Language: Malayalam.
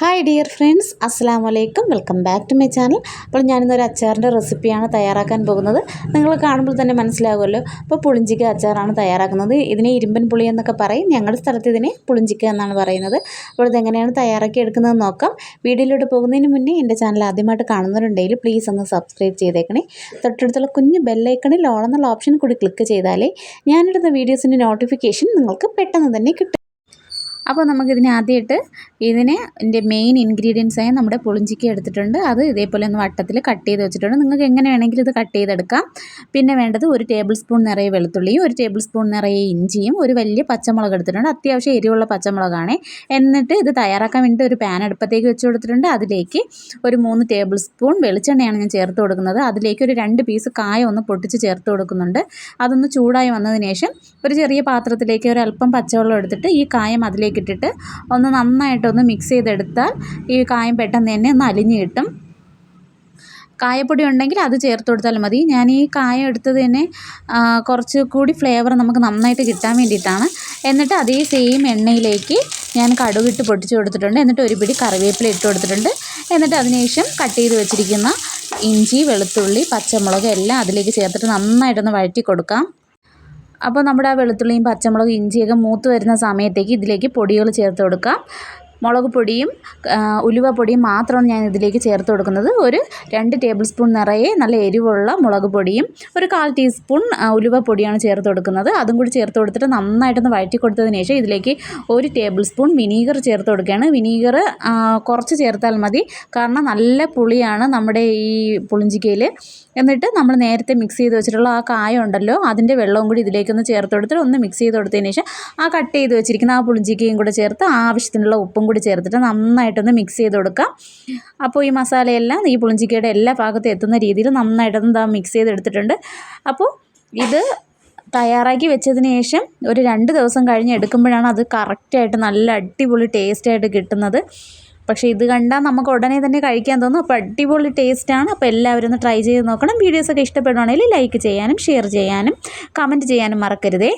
ഹായ് ഡിയർ ഫ്രണ്ട്സ് അസ്സാം വലൈക്കും welcome back to my channel അപ്പോൾ ഞാനിന്നൊരു അച്ചാറിന്റെ റെസിപ്പിയാണ് തയ്യാറാക്കാൻ പോകുന്നത്. നിങ്ങൾ കാണുമ്പോൾ തന്നെ മനസ്സിലാകുമല്ലോ അപ്പോൾ പുളിഞ്ചിക്ക അച്ചാറാണ് തയ്യാറാക്കുന്നത്. ഇതിനെ ഇരുമ്പൻ പുളി എന്നൊക്കെ പറയും. ഞങ്ങളുടെ സ്ഥലത്ത് ഇതിനെ പുളിഞ്ചിക്ക എന്നാണ് പറയുന്നത്. അപ്പോൾ ഇതെങ്ങനെയാണ് തയ്യാറാക്കി എടുക്കുന്നത് നോക്കാം. വീഡിയോയിലോട്ട് പോകുന്നതിന് മുന്നേ എന്റെ ചാനൽ ആദ്യമായിട്ട് കാണുന്നവരുണ്ടെങ്കിൽ പ്ലീസ് ഒന്ന് സബ്സ്ക്രൈബ് ചെയ്തേക്കണേ. തൊട്ടടുത്തുള്ള കുഞ്ഞ് ബെല്ലൈക്കണിൽ ഓണെന്നുള്ള ഓപ്ഷൻ കൂടി ക്ലിക്ക് ചെയ്താലേ ഞാനിടുന്ന വീഡിയോസിന്റെ നോട്ടിഫിക്കേഷൻ നിങ്ങൾക്ക് പെട്ടെന്ന് തന്നെ കിട്ടും. അപ്പോൾ നമുക്കിതിന് ആദ്യമായിട്ട് ഇതിന് ഇതിന്റെ മെയിൻ ഇൻഗ്രീഡിയൻസ് ആയ നമ്മുടെ പുളിഞ്ചിക്ക എടുത്തിട്ടുണ്ട്. അത് ഇതേപോലെ ഒന്ന് വട്ടത്തിൽ കട്ട് ചെയ്ത് വെച്ചിട്ടുണ്ട്. നിങ്ങൾക്ക് എങ്ങനെ വേണമെങ്കിലും ഇത് കട്ട് ചെയ്തെടുക്കാം. പിന്നെ വേണ്ടത് ഒരു ടേബിൾ സ്പൂൺ നിറയെ വെളുത്തുള്ളിയും ഒരു ടേബിൾ സ്പൂൺ നിറയെ ഇഞ്ചിയും ഒരു വലിയ പച്ചമുളക് എടുത്തിട്ടുണ്ട്. അത്യാവശ്യം എരിവുള്ള പച്ചമുളകാണ്. എന്നിട്ട് ഇത് തയ്യാറാക്കാൻ വേണ്ടി ഒരു പാൻ അടുപ്പത്തേക്ക് വെച്ച് കൊടുത്തിട്ടുണ്ട്. അതിലേക്ക് ഒരു മൂന്ന് ടേബിൾ സ്പൂൺ വെളിച്ചെണ്ണയാണ് ഞാൻ ചേർത്ത് കൊടുക്കുന്നത്. അതിലേക്ക് ഒരു രണ്ട് പീസ് കായ ഒന്ന് പൊട്ടിച്ച് ചേർത്ത് കൊടുക്കുന്നുണ്ട്. അതൊന്ന് ചൂടായി വന്നതിന് ശേഷം ഒരു ചെറിയ പാത്രത്തിലേക്ക് ഒരു അല്പം പച്ചവെള്ളം എടുത്തിട്ട് ഈ കായം അതിലേക്ക് ഇട്ടിട്ട് ഒന്ന് നന്നായിട്ടൊന്ന് മിക്സ് ചെയ്തെടുത്താൽ ഈ കായം പെട്ടെന്ന് തന്നെ ഒന്ന് അലിഞ്ഞ് കിട്ടും. കായപ്പൊടി ഉണ്ടെങ്കിൽ അത് ചേർത്ത് കൊടുത്താൽ മതി. ഞാൻ ഈ കായ എടുത്തത് തന്നെ കുറച്ച് കൂടി ഫ്ലേവർ നമുക്ക് നന്നായിട്ട് കിട്ടാൻ വേണ്ടിയിട്ടാണ്. എന്നിട്ട് അതേ സെയിം എണ്ണയിലേക്ക് ഞാൻ കടുകിട്ട് പൊട്ടിച്ച് കൊടുത്തിട്ടുണ്ട്. എന്നിട്ട് ഒരു പിടി കറിവേപ്പില ഇട്ട് കൊടുത്തിട്ടുണ്ട്. എന്നിട്ട് അതിനുശേഷം കട്ട് ചെയ്ത് വെച്ചിരിക്കുന്ന ഇഞ്ചി വെളുത്തുള്ളി പച്ചമുളക് എല്ലാം അതിലേക്ക് ചേർത്തിട്ട് നന്നായിട്ടൊന്ന് വഴറ്റി കൊടുക്കാം. അപ്പോൾ നമ്മുടെ ആ വെളുത്തുള്ളിയും പച്ചമുളകും ഇഞ്ചിയൊക്കെ മൂത്ത് വരുന്ന സമയത്തേക്ക് ഇതിലേക്ക് പൊടികൾ ചേർത്ത് കൊടുക്കാം. മുളക് പൊടിയും ഉലുവ പൊടിയും മാത്രമാണ് ഞാൻ ഇതിലേക്ക് ചേർത്ത് കൊടുക്കുന്നത്. ഒരു രണ്ട് ടേബിൾ സ്പൂൺ നിറയെ നല്ല എരിവുള്ള മുളക് പൊടിയും ഒരു കാൽ ടീസ്പൂൺ ഉലുവ പൊടിയാണ് ചേർത്ത് കൊടുക്കുന്നത്. അതും കൂടി ചേർത്ത് കൊടുത്തിട്ട് നന്നായിട്ടൊന്ന് വഴറ്റി കൊടുത്തതിന് ശേഷം ഇതിലേക്ക് ഒരു ടേബിൾ സ്പൂൺ വിനീഗർ ചേർത്ത് കൊടുക്കുകയാണ്. വിനീഗർ കുറച്ച് ചേർത്താൽ മതി. കാരണം നല്ല പുളിയാണ് നമ്മുടെ ഈ പുളിഞ്ചിക്കയിൽ എന്നിട്ട് നമ്മൾ നേരത്തെ മിക്സ് ചെയ്ത് വെച്ചിട്ടുള്ള ആ കായ ഉണ്ടല്ലോ അതിന്റെ വെള്ളവും കൂടി ഇതിലേക്കൊന്ന് ചേർത്ത് കൊടുത്തിട്ട് ഒന്ന് മിക്സ് ചെയ്ത് കൊടുത്തതിന് ശേഷം ആ കട്ട് ചെയ്ത് വെച്ചിരിക്കുന്ന ആ പുളിഞ്ചിക്കയും കൂടെ ചേർത്ത് ആവശ്യത്തിനുള്ള ഉപ്പും കൂടി ചേർത്തിട്ട് നന്നായിട്ടൊന്ന് മിക്സ് ചെയ്ത് കൊടുക്കാം. അപ്പോൾ ഈ മസാലയെല്ലാം ഈ പുളിഞ്ചിക്കയുടെ എല്ലാ ഭാഗത്തും എത്തുന്ന രീതിയിൽ നന്നായിട്ടൊന്ന് മിക്സ് ചെയ്തെടുത്തിട്ടുണ്ട് അപ്പോൾ ഇത് തയ്യാറാക്കി വെച്ചതിന് ശേഷം ഒരു രണ്ട് ദിവസം കഴിഞ്ഞ് എടുക്കുമ്പോഴാണ് അത് കറക്റ്റായിട്ട് നല്ല അടിപൊളി ടേസ്റ്റായിട്ട് കിട്ടുന്നത്. പക്ഷേ ഇത് കണ്ടാൽ നമുക്ക് ഉടനെ തന്നെ കഴിക്കാൻ തോന്നും. അപ്പോൾ അടിപൊളി ടേസ്റ്റാണ് അപ്പോൾ എല്ലാവരും ഒന്ന് ട്രൈ ചെയ്ത് നോക്കണം. വീഡിയോസൊക്കെ ഇഷ്ടപ്പെടുവാണെങ്കിൽ ലൈക്ക് ചെയ്യാനും ഷെയർ ചെയ്യാനും കമന്റ് ചെയ്യാനും മറക്കരുതേ.